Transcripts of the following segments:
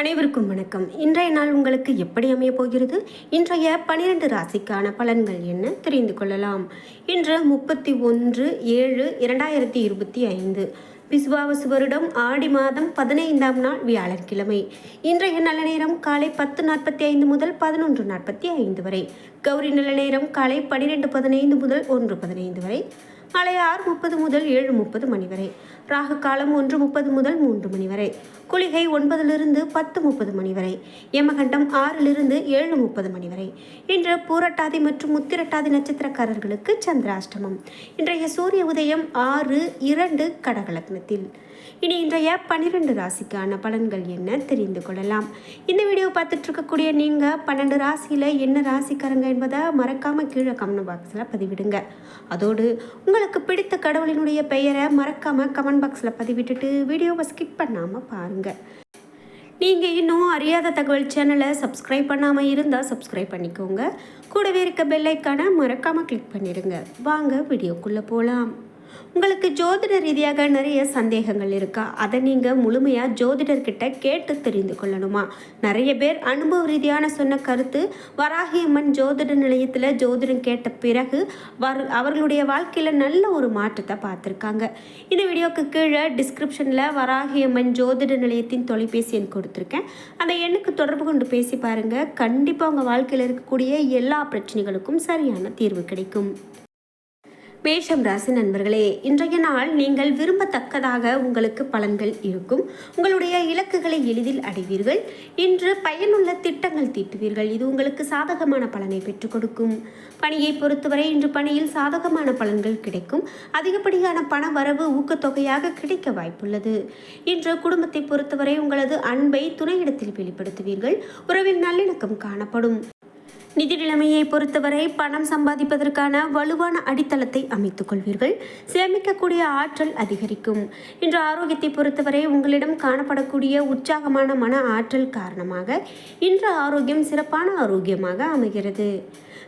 அனைவருக்கும் வணக்கம். இன்றைய நாள் உங்களுக்கு எப்படி அமைய போகிறது? இன்றைய பனிரெண்டு ராசிக்கான பலன்கள் என்ன? தெரிந்து கொள்ளலாம். இன்று முப்பத்தி ஒன்று ஏழு இரண்டாயிரத்தி இருபத்தி ஐந்து. விசுவாவசு வருடம் ஆடி மாதம் பதினைந்தாம் நாள் வியாழக்கிழமை. இன்றைய நல்ல நேரம் காலை பத்து நாற்பத்தி ஐந்து முதல் பதினொன்று நாற்பத்தி ஐந்து வரை. கௌரி நல்ல நேரம் காலை பனிரெண்டு பதினைந்து முதல் ஒன்று பதினைந்து வரை. மாலை ஆறு முப்பது முதல் ஏழு முப்பது மணி வரை. ராகு காலம் ஒன்று முப்பது முதல் மூன்று மணி வரை. குளிகை ஒன்பதிலிருந்து பத்து முப்பது மணி வரை. யமகண்டம் ஆறிலிருந்து ஏழு முப்பது மணி வரை. இன்று பூரட்டாதி மற்றும் முத்திரட்டாதி நட்சத்திரக்காரர்களுக்கு சந்திராஷ்டமம். இன்றைய சூரிய உதயம் ஆறு இரண்டு கடகலக்னத்தில். இனி இன்றைய பன்னிரெண்டு ராசிக்கான பலன்கள் என்ன தெரிந்து கொள்ளலாம். இந்த வீடியோ பார்த்துட்டு இருக்கக்கூடிய நீங்கள் பன்னெண்டு ராசியில் என்ன ராசிக்காரங்க என்பதை மறக்காமல் கீழே கமெண்ட் பாக்ஸில் பதிவிடுங்க. அதோடு உங்களுக்கு பிடித்த கடவுளினுடைய பெயரை மறக்காமல் கமெண்ட் பாக்ஸில் பதிவிட்டுட்டு வீடியோவை ஸ்கிப் பண்ணாமல் பாருங்கள் நீங்கள் இன்னும் அறியாத தகவல் சேனலை சப்ஸ்கிரைப் பண்ணாமல் இருந்தால் சப்ஸ்கிரைப் பண்ணிக்கோங்க. கூடவே இருக்க பெல்லைக்கான மறக்காமல் கிளிக் பண்ணிடுங்க. வாங்க வீடியோக்குள்ளே போகலாம் உங்களுக்கு ஜோதிட ரீதியாக நிறைய சந்தேகங்கள் இருக்கா? அதை நீங்கள் முழுமையாக ஜோதிடர்கிட்ட கேட்டு தெரிந்து கொள்ளணுமா? நிறைய பேர் அனுபவ ரீதியான சொன்ன கருத்து வராகியம்மன் ஜோதிட நிலையத்தில் ஜோதிடம் கேட்ட பிறகு வர் அவர்களுடைய வாழ்க்கையில் நல்ல ஒரு மாற்றத்தை பார்த்துருக்காங்க. இந்த வீடியோக்கு கீழே டிஸ்கிரிப்ஷனில் வராகியம்மன் ஜோதிட நிலையத்தின் தொலைபேசி எண் கொடுத்துருக்கேன். அந்த எண்ணுக்கு தொடர்பு கொண்டு பேசி பாருங்கள் கண்டிப்பாக உங்கள் வாழ்க்கையில் இருக்கக்கூடிய எல்லா பிரச்சனைகளுக்கும் சரியான தீர்வு கிடைக்கும். மேஷம் ராசி நண்பர்களே இன்றைய நாள் நீங்கள் விரும்பத்தக்கதாக உங்களுக்கு பலன்கள் இருக்கும். உங்களுடைய இலக்குகளை எளிதில் அடைவீர்கள். இன்று பயனுள்ள திட்டங்கள் தீட்டுவீர்கள். இது உங்களுக்கு சாதகமான பலனை பெற்றுக் கொடுக்கும். பணியை பொறுத்தவரை இன்று பணியில் சாதகமான பலன்கள் கிடைக்கும். அதிகப்படியான பண வரவு ஊக்கத்தொகையாக கிடைக்க வாய்ப்புள்ளது. இன்று குடும்பத்தை பொறுத்தவரை உங்களது அன்பை துணையிடத்தில் வெளிப்படுத்துவீர்கள். உறவில் நல்லிணக்கம் காணப்படும். நிதி நிலைமையை பொறுத்தவரை பணம் சம்பாதிப்பதற்கான வலுவான அடித்தளத்தை அமைத்துக் கொள்வீர்கள். சேமிக்கக்கூடிய ஆற்றல் அதிகரிக்கும். இன்று ஆரோக்கியத்தை பொறுத்தவரை உங்களிடம் காணப்படக்கூடிய உற்சாகமான மன ஆற்றல் காரணமாக இன்று ஆரோக்கியம் சிறப்பான ஆரோக்கியமாக அமைகிறது.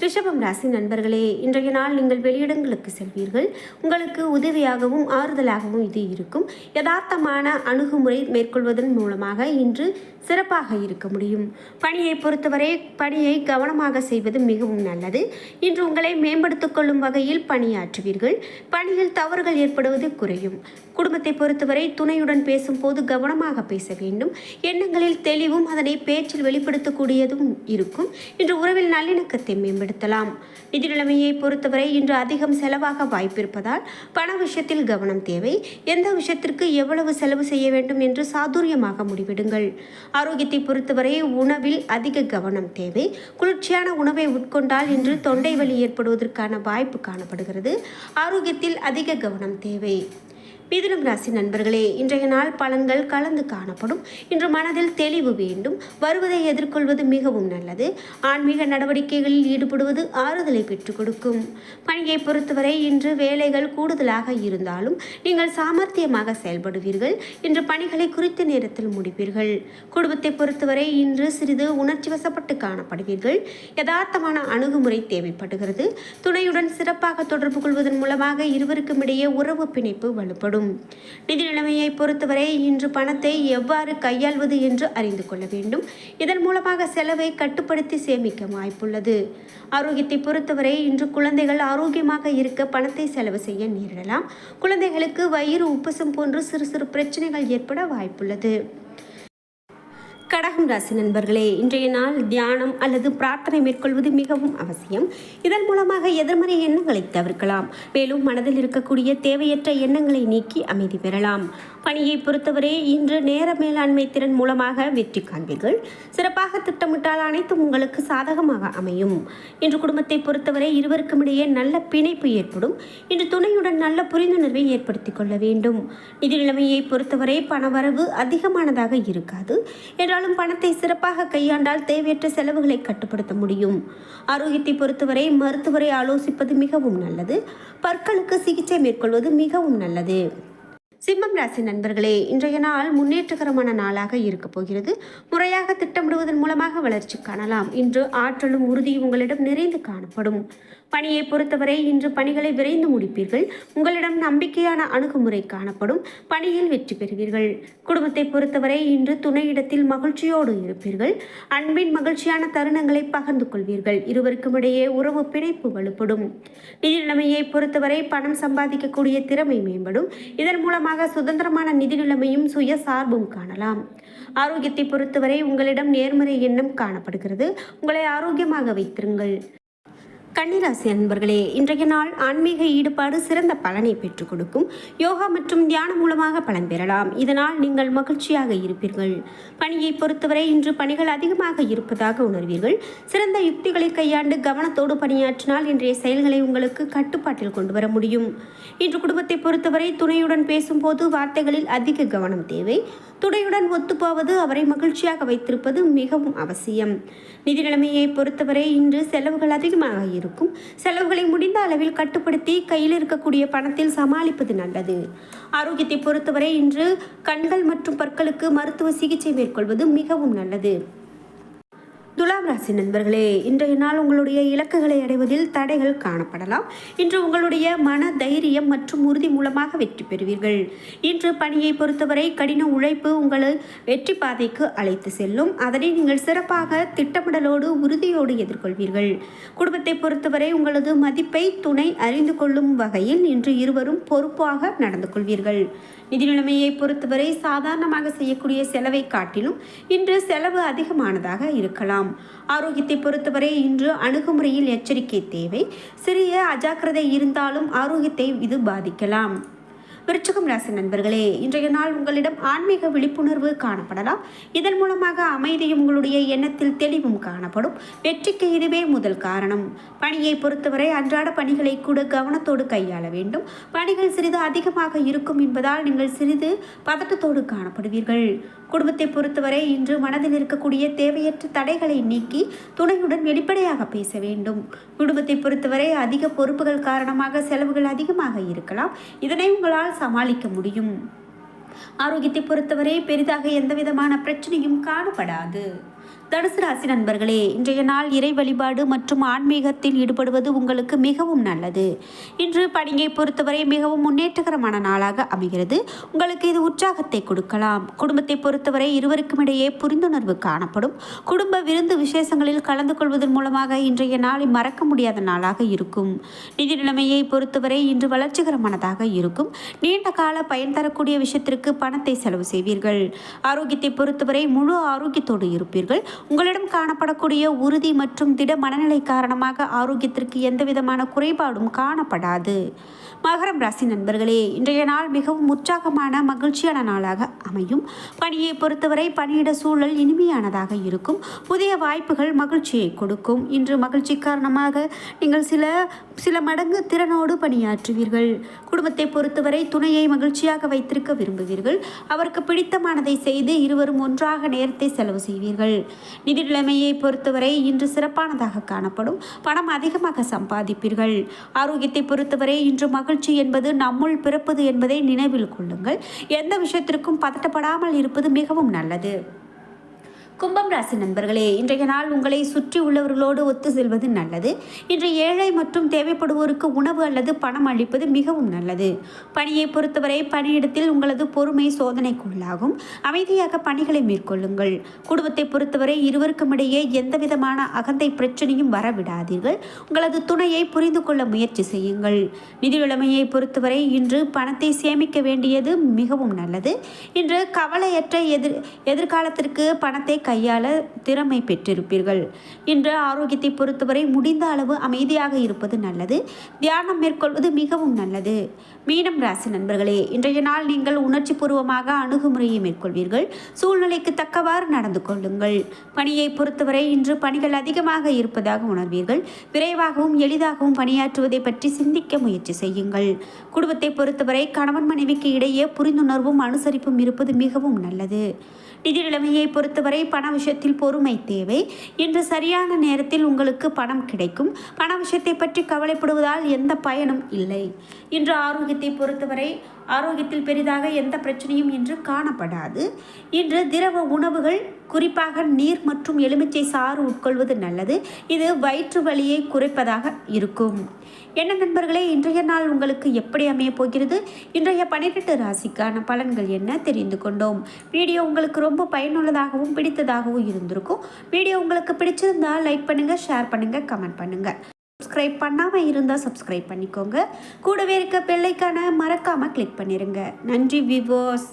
ரிஷபம் ராசி நண்பர்களே இன்றைய நாள் நீங்கள் வெளியிடங்களுக்கு செல்வீர்கள். உங்களுக்கு உதவியாகவும் ஆறுதலாகவும் இது இருக்கும். யதார்த்தமான அணுகுமுறை மேற்கொள்வதன் மூலமாக இன்று சிறப்பாக இருக்க முடியும். பணியை பொறுத்தவரை பணியை கவனமாக செய்வது மிகவும் நல்லது. இன்று உங்களை மேம்படுத்திக் கொள்ளும் வகையில் பணியாற்றுவீர்கள். பணியில் தவறுகள் ஏற்படுவது குறையும். குடும்பத்தை பொறுத்தவரை துணையுடன் பேசும்போது கவனமாக பேச வேண்டும். எண்ணங்களில் தெளிவும் அதனை பேச்சில் வெளிப்படுத்தக்கூடியதும் இருக்கும். இன்று உறவில் நல்லிணக்கத்தை மேம்படுத்தலாம். நிதி நிலைமையை பொறுத்தவரை இன்று அதிகம் செலவாக வாய்ப்பிருப்பதால் பண விஷயத்தில் கவனம் தேவை. எந்த விஷயத்திற்கு எவ்வளவு செலவு செய்ய வேண்டும் என்று சாதுரியமாக முடிவெடுங்கள். ஆரோக்கியத்தை பொறுத்தவரை உணவில் அதிக கவனம் தேவை. குளிர்ச்சியான உணவை உட்கொண்டால் இன்று தொண்டை வலி ஏற்படுவதற்கான வாய்ப்பு காணப்படுகிறது. ஆரோக்கியத்தில் அதிக கவனம் தேவை. மிதுனம் ராசி நண்பர்களே இன்றைய நாள் பலன்கள் கலந்து காணப்படும். இன்று மனதில் தெளிவு வேண்டும். வருவதை எதிர்கொள்வது மிகவும் நல்லது. ஆன்மீக நடவடிக்கைகளில் ஈடுபடுவது ஆறுதலை பெற்றுக் கொடுக்கும். பணியை பொறுத்தவரை இன்று வேலைகள் கூடுதலாக இருந்தாலும் நீங்கள் சாமர்த்தியமாக செயல்படுவீர்கள். இன்று பணிகளை குறித்த நேரத்தில் முடிப்பீர்கள். குடும்பத்தை பொறுத்தவரை இன்று சிறிது உணர்ச்சி வசப்பட்டு காணப்படுவீர்கள். யதார்த்தமான அணுகுமுறை தேவைப்படுகிறது. துணையுடன் சிறப்பாக தொடர்பு கொள்வதன் மூலமாக இருவருக்கும் இடையே உறவு பிணைப்பு வலுப்படும். ஏற்படும். நிதி நிலைமையை பொறுத்தவரை இன்று பணத்தை எவ்வாறு கையாள்வது என்று அறிந்து கொள்ள வேண்டும். இதன் மூலமாக செலவை கட்டுப்படுத்தி சேமிக்க வாய்ப்புள்ளது. ஆரோக்கியத்தை பொறுத்தவரை இன்று குழந்தைகள் ஆரோக்கியமாக இருக்க பணத்தை செலவு செய்ய நேரிடலாம். குழந்தைகளுக்கு வயிறு உப்பசம் போன்று சிறு சிறு பிரச்சனைகள் ஏற்பட வாய்ப்புள்ளது. கடகம் ராசி நண்பர்களே இன்றைய நாள் தியானம் அல்லது பிரார்த்தனை மேற்கொள்வது மிகவும் அவசியம். இதன் மூலமாக எதிர்மறை எண்ணங்களை தவிர்க்கலாம். மேலும் மனதில் இருக்கக்கூடிய தேவையற்ற எண்ணங்களை நீக்கி அமைதி பெறலாம். பணியை பொறுத்தவரை இன்று நேர மேலாண்மை திறன் மூலமாக வெற்றி காண்பீர்கள். சிறப்பாக திட்டமிட்டால் அனைத்தும் உங்களுக்கு சாதகமாக அமையும். இன்று குடும்பத்தை பொறுத்தவரை இருவருக்கும் இடையே நல்ல பிணைப்பு ஏற்படும். இன்று துணையுடன் நல்ல புரிந்துணர்வை ஏற்படுத்திக் கொள்ள வேண்டும். நிதி நிலைமையை பொறுத்தவரை பணவரவு அதிகமானதாக இருக்காது. என்றாலும் பணத்தை சிறப்பாக கையாண்டால் தேவையற்ற செலவுகளை கட்டுப்படுத்த முடியும். ஆரோக்கியத்தை பொறுத்தவரை மருத்துவரை ஆலோசிப்பது மிகவும் நல்லது. பற்களுக்கு சிகிச்சை மேற்கொள்வது மிகவும் நல்லது. சிம்மம் ராசி நண்பர்களே இன்றைய நாள் முன்னேற்றகரமான நாளாக இருக்க போகிறது. முறையாக திட்டமிடுவதன் மூலமாக வளர்ச்சி காணலாம். இன்று ஆற்றலும் உறுதியும் உங்களிடம் நிறைந்து காணப்படும். பணியை பொறுத்தவரை இன்று பணிகளை விரைந்து முடிப்பீர்கள். உங்களிடம் நம்பிக்கையான அணுகுமுறை காணப்படும். பணியில் வெற்றி பெறுவீர்கள். குடும்பத்தை பொறுத்தவரை இன்று துணையிடத்தில் மகிழ்ச்சியோடு இருப்பீர்கள். அன்பின் மகிழ்ச்சியான தருணங்களை பகிர்ந்து கொள்வீர்கள். இருவருக்கும் இடையே உறவு பிணைப்பு வலுப்படும். நிதி நிலைமையை பொறுத்தவரை பணம் சம்பாதிக்கக்கூடிய திறமை மேம்படும். இதன் மூலமாக சுதந்திரமான நிதி நிலைமையும் சுய சார்பும் காணலாம். ஆரோக்கியத்தை பொறுத்தவரை உங்களிடம் நேர்மறை எண்ணம் காணப்படுகிறது. உங்களை ஆரோக்கியமாக வைத்திருங்கள். கன்னிராசி அன்பர்களே இன்றைய நாள் ஆன்மீக ஈடுபாடு சிறந்த பலனை பெற்றுக் கொடுக்கும். யோகா மற்றும் தியானம் மூலமாக பலன் பெறலாம். இதனால் நீங்கள் மகிழ்ச்சியாக இருப்பீர்கள். பணியை பொறுத்தவரை இன்று பணிகள் அதிகமாக இருப்பதாக உணர்வீர்கள். சிறந்த யுக்திகளை கையாண்டு கவனத்தோடு பணியாற்றினால் இன்றைய செயல்களை உங்களுக்கு கட்டுப்பாட்டில் கொண்டு வர முடியும். இன்று குடும்பத்தை பொறுத்தவரை துணையுடன் பேசும்போது வார்த்தைகளில் அதிக கவனம் தேவை. துணையுடன் ஒத்துப்போவது அவரை மகிழ்ச்சியாக வைத்திருப்பது மிகவும் அவசியம். நிதி நிலைமையை பொறுத்தவரை இன்று செலவுகள் அதிகமாக இருக்கும் செலவுகளை முடிந்த அளவில் கட்டுப்படுத்தி கையில் இருக்கக்கூடிய பணத்தில் சமாளிப்பது நல்லது. ஆரோக்கியத்தை பொறுத்தவரை இன்று கண்கள் மற்றும் பற்களுக்கு மருத்துவ சிகிச்சை மேற்கொள்வது மிகவும் நல்லது. துலாம் ராசி நண்பர்களே இன்றைய நாள் உங்களுடைய இலக்குகளை அடைவதில் தடைகள் காணப்படலாம். இன்று உங்களுடைய மன தைரியம் மற்றும் உறுதி மூலமாக வெற்றி பெறுவீர்கள். இன்று பணியை பொறுத்தவரை கடின உழைப்பு உங்களை வெற்றி பாதைக்கு அழைத்து செல்லும். அதனை நீங்கள் சிறப்பாக திட்டமிடலோடு உறுதியோடு எதிர்கொள்வீர்கள். குடும்பத்தை பொறுத்தவரை உங்களது மதிப்பை துணை அறிந்து கொள்ளும் வகையில் இன்று இருவரும் பொறுப்பாக நடந்து கொள்வீர்கள். நிதி நிலைமையை பொறுத்தவரை சாதாரணமாக செய்யக்கூடிய செலவை காட்டிலும் இன்று செலவு அதிகமானதாக இருக்கலாம். ஆரோக்கியத்தை பொறுத்தவரை இன்று அணுகுமுறையில் எச்சரிக்கை தேவை. சிறிய அஜாக்கிரதை இருந்தாலும் ஆரோக்கியத்தை இது பாதிக்கலாம். விருச்சகம் ராசி நண்பர்களே இன்றைய நாள் உங்களிடம் ஆன்மீக விழிப்புணர்வு காணப்படலாம். இதன் மூலமாக அமைதியும் உங்களுடைய எண்ணத்தில் தெளிவும் காணப்படும். வெற்றிக்கு இதுவே முதல் காரணம். பணியை பொறுத்தவரை அன்றாட பணிகளை கூட கவனத்தோடு கையாள வேண்டும். பணிகள் சிறிது அதிகமாக இருக்கும் என்பதால் நீங்கள் சிறிது பதட்டத்தோடு காணப்படுவீர்கள். குடும்பத்தை பொறுத்தவரை இன்று மனதில் இருக்கக்கூடிய தேவையற்ற தடைகளை நீக்கி துணையுடன் வெளிப்படையாக பேச வேண்டும். குடும்பத்தை பொறுத்தவரை அதிக பொறுப்புகள் காரணமாக செலவுகள் அதிகமாக இருக்கலாம். இதனை உங்களால் சமாளிக்க முடியும். ஆரோக்கியத்தை பொறுத்தவரை பெரிதாக எந்தவிதமான பிரச்சனையும் காணப்படாது. தனுசு ராசி நண்பர்களே இன்றைய நாள் இறை வழிபாடு மற்றும் ஆன்மீகத்தில் ஈடுபடுவது உங்களுக்கு மிகவும் நல்லது. இன்று பணியை பொறுத்தவரை மிகவும் முன்னேற்றகரமான நாளாக அமைகிறது. உங்களுக்கு இது உற்சாகத்தை கொடுக்கலாம். குடும்பத்தை பொறுத்தவரை இருவருக்கும் இடையே புரிந்துணர்வு காணப்படும். குடும்ப விருந்து விசேஷங்களில் கலந்து கொள்வதன் மூலமாக இன்றைய நாளை மறக்க முடியாத நாளாக இருக்கும். நிதி நிலைமையை பொறுத்தவரை இன்று வளர்ச்சிகரமானதாக இருக்கும். நீண்ட கால பயன் தரக்கூடிய விஷயத்திற்கு பணத்தை செலவு செய்வீர்கள். ஆரோக்கியத்தை பொறுத்தவரை முழு ஆரோக்கியத்தோடு இருப்பீர்கள். உங்களிடம் காணப்படக்கூடிய உறுதி மற்றும் திட மனநிலை காரணமாக ஆரோக்கியத்திற்கு எந்தவிதமான குறைபாடும் காணப்படாது. மகரம் ராசி நண்பர்களே இன்றைய நாள் மிகவும் உற்சாகமான மகிழ்ச்சியான நாளாக அமையும். பணியை பொறுத்தவரை பணியிட சூழல் இனிமையானதாக இருக்கும். புதிய வாய்ப்புகள் மகிழ்ச்சியை கொடுக்கும். இன்று மகிழ்ச்சி காரணமாக நீங்கள் சில சில மடங்கு திறனோடு பணியாற்றுவீர்கள். குடும்பத்தை பொறுத்தவரை துணையை மகிழ்ச்சியாக வைத்திருக்க விரும்புவீர்கள். அவருக்கு பிடித்தமானதை செய்து இருவரும் ஒன்றாக நேரத்தை செலவு செய்வீர்கள். நிதி நிலைமையை பொறுத்தவரை இன்று சிறப்பானதாக காணப்படும். பணம் அதிகமாக சம்பாதிப்பீர்கள். ஆரோக்கியத்தை பொறுத்தவரை இன்று மகிழ்ச்சி என்பது நம்முள் பிறப்பது என்பதை நினைவில் கொள்ளுங்கள். எந்த விஷயத்திற்கும் பதட்டப்படாமல் இருப்பது மிகவும் நல்லது. கும்பம் ராசி நண்பர்களே இன்றைய நாள் உங்களை சுற்றி உள்ளவர்களோடு ஒத்து செல்வது நல்லது. இன்று ஏழை மற்றும் தேவைப்படுவோருக்கு உணவு அல்லது பணம் அளிப்பது மிகவும் நல்லது. பணியை பொறுத்தவரை பணியிடத்தில் உங்களது பொறுமை சோதனைக்குள்ளாகும். அமைதியாக பணிகளை மேற்கொள்ளுங்கள். குடும்பத்தை பொறுத்தவரை இருவருக்கும் இடையே எந்தவிதமான அகந்தை பிரச்சனையும் வரவிடாதீர்கள். உங்களது துணையை புரிந்து கொள்ள முயற்சி செய்யுங்கள். நிதி நிலைமையை பொறுத்தவரை இன்று பணத்தை சேமிக்க வேண்டியது மிகவும் நல்லது. இன்று கவலையற்ற எதிர் எதிர்காலத்திற்கு பணத்தை கையாள திறமை பெற்றிருப்பீர்கள் இன்று ஆரோக்கியத்தை பொறுத்தவரை முடிந்த அளவு அமைதியாக இருப்பது நல்லது. தியானம் மேற்கொள்வது மிகவும் நல்லது. மீனம் ராசி நண்பர்களே இன்றைய நாள் நீங்கள் உணர்ச்சி பூர்வமாக அணுகுமுறையை மேற்கொள்வீர்கள். சூழ்நிலைக்கு தக்கவாறு நடந்து கொள்ளுங்கள். பணியை பொறுத்தவரை இன்று பணிகள் அதிகமாக இருப்பதாக உணர்வீர்கள். விரைவாகவும் எளிதாகவும் பணியாற்றுவதை பற்றி சிந்திக்க முயற்சி செய்யுங்கள். குடும்பத்தை பொறுத்தவரை கணவன் மனைவிக்கு இடையே புரிந்துணர்வும் அனுசரிப்பும் இருப்பது மிகவும் நல்லது. நிதி நிலைமையை பொறுத்தவரை பண விஷயத்தில் பொறுமை தேவை. இன்று சரியான நேரத்தில் உங்களுக்கு பணம் கிடைக்கும். பண விஷயத்தை பற்றி கவலைப்படுவதால் எந்த பயனும் இல்லை. இன்று ஆரோக்கியத்தை பொறுத்தவரை ஆரோக்கியத்தில் பெரிதாக எந்த பிரச்சனையும் இன்று காணப்படாது. இன்று திரவ உணவுகள் குறிப்பாக நீர் மற்றும் எலுமிச்சை சாறு உட்கொள்வது நல்லது. இது வயிற்று வலியை குறைப்பதாக இருக்கும். என்ன நண்பர்களே இன்றைய நாள் உங்களுக்கு எப்படி அமைய போகிறது? இன்றைய பன்னிரெண்டு ராசிக்கான பலன்கள் என்ன தெரிந்து கொண்டோம். வீடியோ உங்களுக்கு ரொம்ப பயனுள்ளதாகவும் பிடித்ததாகவும் இருந்திருக்கும். வீடியோ உங்களுக்கு பிடிச்சிருந்தால் லைக் பண்ணுங்கள் ஷேர் பண்ணுங்கள் கமெண்ட் பண்ணுங்கள் சப்ஸ்கிரைப் பண்ணாமல் இருந்தால் சப்ஸ்கிரைப் பண்ணிக்கோங்க. கூடவே இருக்க பெல்லைக்கான மறக்காமல் கிளிக் பண்ணிடுங்க நன்றி விவோஸ்